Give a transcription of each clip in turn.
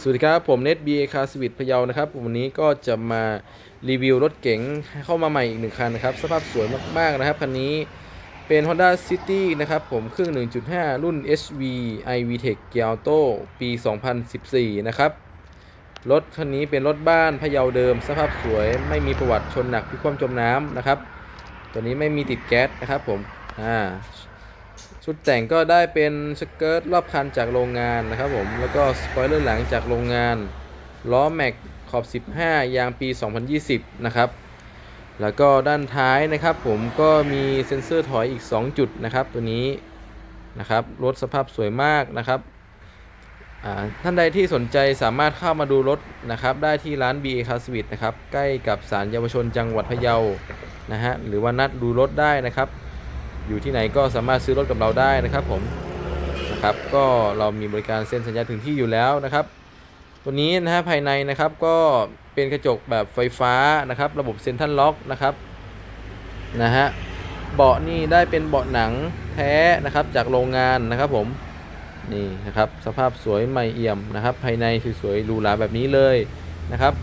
สวัสดีครับ ผมเน็ตบีเอคาสวิตพะเยานะครับ วันนี้ก็จะมารีวิวรถเก๋งเข้ามาใหม่อีกหนึ่งคันนะครับ สภาพสวยมาก ๆ นะครับ คันนี้เป็น Honda City นะครับ ผมเครื่อง 1.5 รุ่น HV iVTEC Gear Auto ปี 2014 นะครับ รถคันนี้เป็นรถบ้านพะเยาเดิม สภาพสวยไม่มีประวัติชนหนักพิความจมน้ำนะครับ ตัวนี้ไม่มีติดแก๊สนะครับผม อ่า ชุดแต่งก็ได้เป็นสเกิร์ตรอบคันจากโรงงานนะครับผม แล้วก็สปอยเลอร์หลังจากโรงงาน ล้อแม็กขอบ 15 ยางปี 2020 นะครับ แล้วก็ด้านท้ายนะครับผมก็มีเซ็นเซอร์ถอยอีก 2 จุดนะครับตัวนี้นะครับรถสภาพสวยมากนะครับท่านใดที่สนใจสามารถเข้ามาดูรถนะครับได้ที่ร้าน BA Car Service นะครับใกล้กับศาลเยาวชนจังหวัดพะเยานะฮะหรือว่านัดดูรถได้นะครับ อยู่ที่ไหนก็สามารถซื้อรถกับเราได้นะครับผมนะครับก็เรามีบริการเซ็นสัญญาถึงที่อยู่แล้วนะครับตัวนี้นะฮะภายในนะครับก็เป็นกระจกแบบไฟฟ้านะครับ ระบบเซ็นทรัลล็อกนะครับนะฮะเบาะนี่ได้เป็นเบาะหนังแท้นะครับจากโรงงานนะครับผมนี่นะครับสภาพสวยใหม่เอี่ยมนะครับ ภายในสวยๆหรูหราแบบนี้เลยนะครับ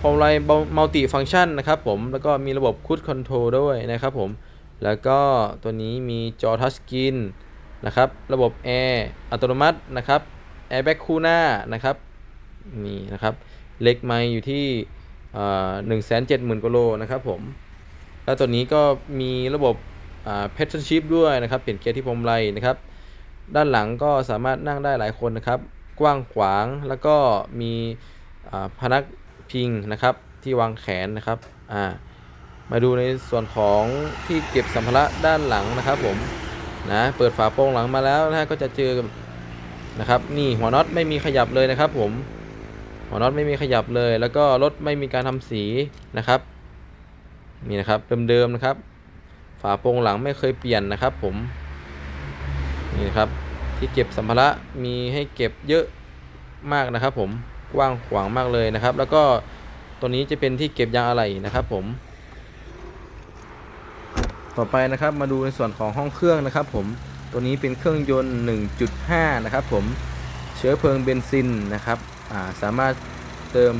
พวงมาลัยมัลติฟังก์ชันนะครับผมแล้วก็มีระบบคูดคอนโทรลด้วยนะครับผม แล้วก็ตัวนี้มีจอทัชสกรีนนะครับ ระบบแอร์อัตโนมัตินะครับแอร์แบ็กคู่หน้านะครับนี่นะครับ เล็กไมอยู่ที่หนึ่งแสนเจ็ดหมื่นกิโลนะครับผม แล้วตัวนี้ก็มีระบบเพชรชิพด้วยนะครับ เปลี่ยนเกียร์ที่พรมไรนะครับ ด้านหลังก็สามารถนั่งได้หลายคนนะครับ กว้างขวางแล้วก็มีพนักพิงนะครับที่วางแขนนะครับอ่า มาดูในส่วนของที่เก็บสัมภาระด้านหลังนะครับผมนะเปิดฝาโปรงหลังมาแล้วนะฮะก็จะเจอนะครับนี่หัวน็อตไม่มีขยับเลยนะครับผมหัวน็อตไม่มีขยับเลย แล้วก็รถไม่มีการทำสีนะครับนี่นะครับเดิมๆนะครับ ฝาโปรงหลังไม่เคยเปลี่ยนนะครับผมนี่นะครับที่เก็บสัมภาระมีให้เก็บเยอะมากนะครับ ผมกว้างขวางมากเลยนะครับ แล้วก็ตัวนี้จะเป็นที่เก็บยางอะไหล่นะครับ ผม ต่อไปนะครับมาดูในส่วนของห้องเครื่องนะครับ ผมตัวนี้เป็นเครื่องยนต์ 1.5 นะครับ ผมเชื้อเพลิงเบนซินนะครับาสามารถเติม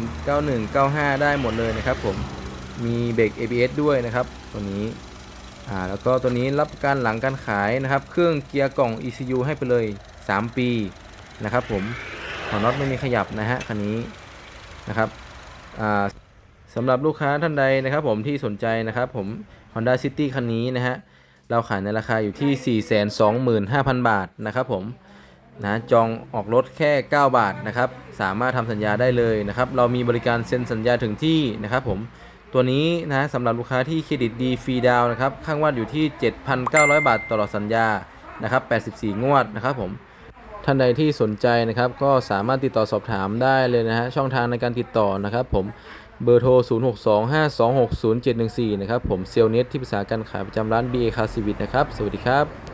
91 95 ได้หมดเลยนะครับ ผมมีเบรก ABS ด้วยนะครับ ตัวนี้แล้วก็ตัวนี้รับประการหลังการขายนะครับ เครื่องเกียร์กล่อง ECU ให้ไปเลย 3 ปีนะครับ ผมหัวน็อตไม่มีขยับนะฮะคันนี้นะครับ สำหรับลูกค้าท่านใดนะครับผมที่สนใจนะครับผม Honda City คันนี้นะฮะเราขายในราคาอยู่ที่ 425,000 บาทนะครับผมนะจองออกรถแค่ 9 บาทนะครับ สามารถทำสัญญาได้เลยนะครับ เรามีบริการเซ็นสัญญาถึงที่นะครับผมตัวนี้นะสำหรับลูกค้าที่เครดิตดีฟรีดาวน์นะครับข้างวัดอยู่ที่ 7,900 บาทตลอดสัญญานะครับ84 งวดนะครับผมท่านใดที่สนใจนะครับก็สามารถติดต่อสอบถามได้เลยนะฮะช่องทางในการติดต่อนะครับผม เบอร์โทร 0625260714 นะครับ ผมเซลเน็ตที่ปรึกษาการขายประจำร้าน BA Car Service นะครับ สวัสดีครับ